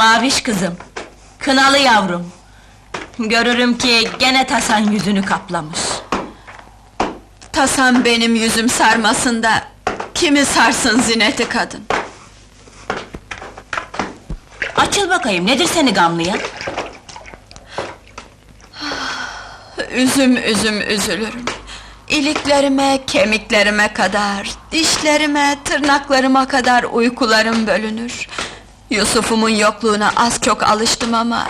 Maviş kızım, kınalı yavrum. Görürüm ki gene tasan yüzünü kaplamış. Tasam benim yüzüm sarmasın da... ...kimi sarsın zineti kadın? Açıl bakayım, nedir seni gamlayan? Üzüm üzüm üzülürüm. İliklerime, kemiklerime kadar, dişlerime, tırnaklarıma kadar uykularım bölünür. Yusuf'umun yokluğuna az çok alıştım ama...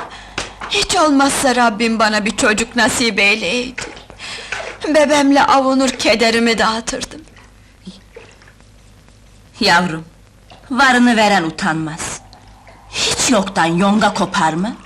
...hiç olmazsa Rabbim bana bir çocuk nasip eyleydi. Bebemle avunur kederimi dağıtırdım. Yavrum, varını veren utanmaz. Hiç yoktan yonga kopar mı?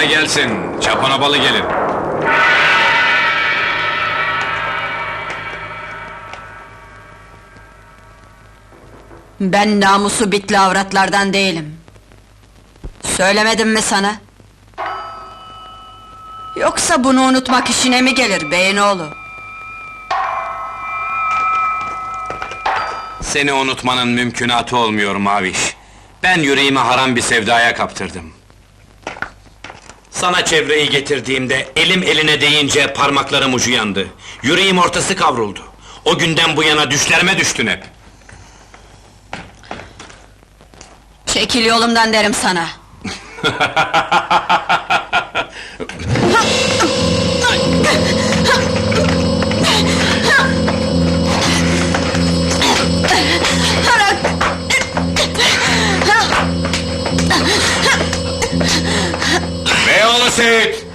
Kolay gelsin, çapana balı gelin. Ben namusu bitli avratlardan değilim. Söylemedim mi sana? Yoksa bunu unutmak işine mi gelir beyin oğlu? Seni unutmanın mümkünatı olmuyor Maviş. Ben yüreğimi haram bir sevdaya kaptırdım. Sana çevreyi getirdiğimde, elim eline değince parmaklarım ucu yandı. Yüreğim ortası kavruldu. O günden bu yana düşlerime düştün hep. Çekil yolumdan derim sana. Beyoğlu Seyit!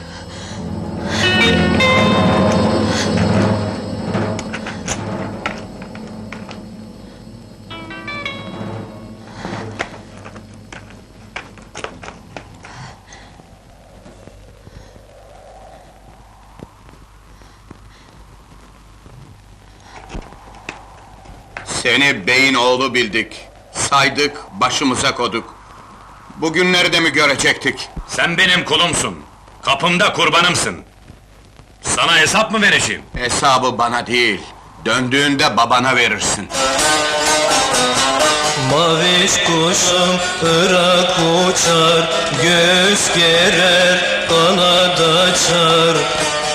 Seni beyin oğlu bildik. Saydık, başımıza koduk. Bugünleri de mi görecektik? Sen benim kulumsun. Kapımda kurbanımsın. Sana hesap mı vereceğim? Hesabı bana değil, döndüğünde babana verirsin. Maviş kuşum ırak uçar Göz gerer kanat açar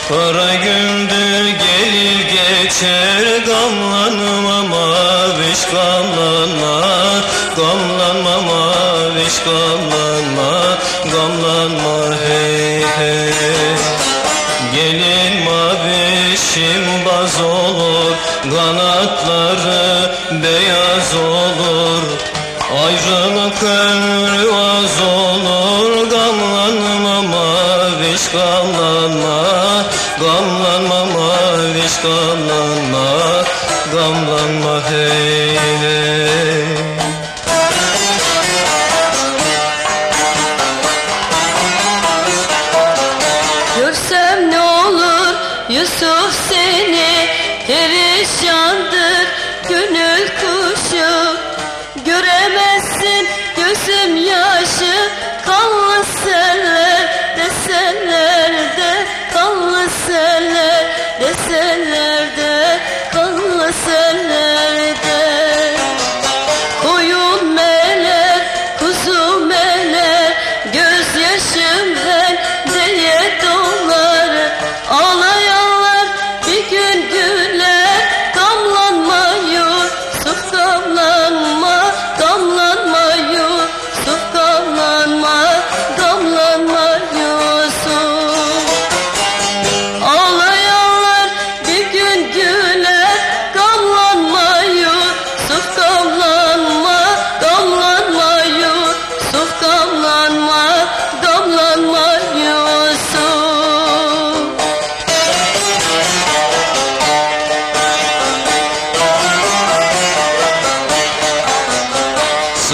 Kara gündür gelir geçer Gamlanma maviş gamlanma Gamlanma gamlanma Gamlanma hey hey. Gelin mavişim baz olur Kanatları beyaz olur. Ayrılık ömrü az olur Gamlanma maviş gamlanma Gamlanma maviş gamlanma Gamlanma hey gözüm yaşı Kanlı seller deseler de Kanlı seller deseler de Kanlı seller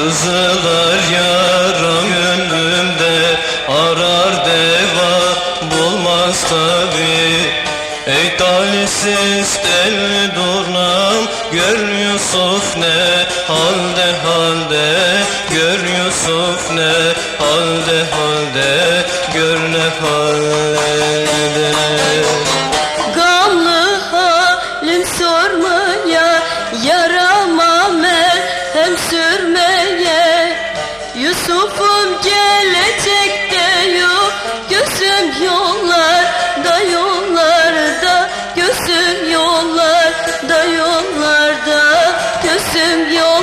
Sızılır yaram gönlümde Arar deva bulmaz tabi. Ey talihsiz del durnam Gör Yusuf ne? Halde halde Gör Yusuf ne? Halde halde Gör ne halde. Gamlı halim sormaya Yarama merhem sürmeye Yusuf'um gelecek de yok. Gözüm yollarda yollarda. Gözüm yollarda yollarda. Gözüm yollarda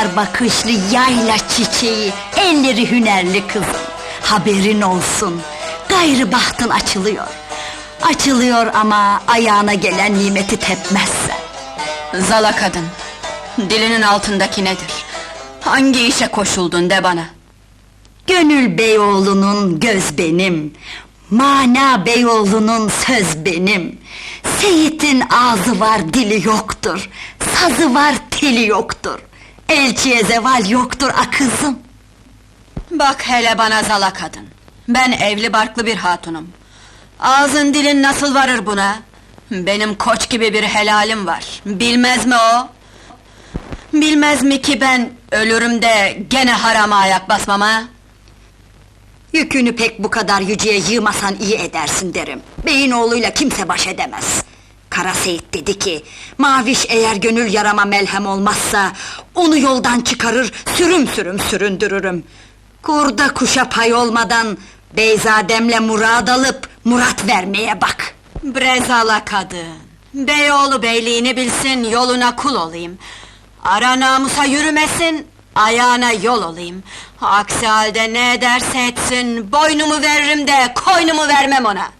humar bakışlı yayla çiçeği, elleri hünerli kızım. Haberin olsun, gayrı bahtın açılıyor. Açılıyor ama ayağına gelen nimeti tepmezsen. Zala kadın, dilinin altındaki nedir? Hangi işe koşuldun de bana? Gönül Beyoğlu'nun göz benim, Mana Beyoğlu'nun söz benim. Seyit'in ağzı var dili yoktur, sazı var teli yoktur. Elçiye zeval yoktur a kızım. Bak hele bana zala kadın. Ben evli barklı bir hatunum. Ağzın dilin nasıl varır buna? Benim koç gibi bir helalim var. Bilmez mi o? Bilmez mi ki ben ölürüm gene harama ayak basmam ha? Yükünü pek bu kadar yüceye yığmasan iyi edersin derim. Beyin oğluyla kimse baş edemez. Kara Seyit dedi ki, Maviş eğer gönül yarama melhem olmazsa, onu yoldan çıkarır, sürüm sürüm süründürürüm. Kurda kuşa pay olmadan, Beyzademle murad alıp, murat vermeye bak. Brezala kadın! Beyoğlu beyliğini bilsin, yoluna kul olayım. Ara namusa yürümesin, ayağına yol olayım. Aksi halde ne ederse etsin, boynumu veririm de koynumu vermem ona.